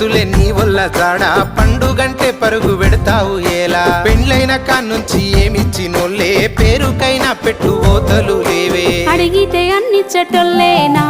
వయసులే నీ వల్ల జాడ. పండుగంటే పరుగు పెడతావు ఎలా పెండ్లైన కాన్నుంచి ఏమిచ్చినోళ్ళే? పేరుకైనా పెట్టు ఓతలు లేవే. అడిగితే అన్ని నా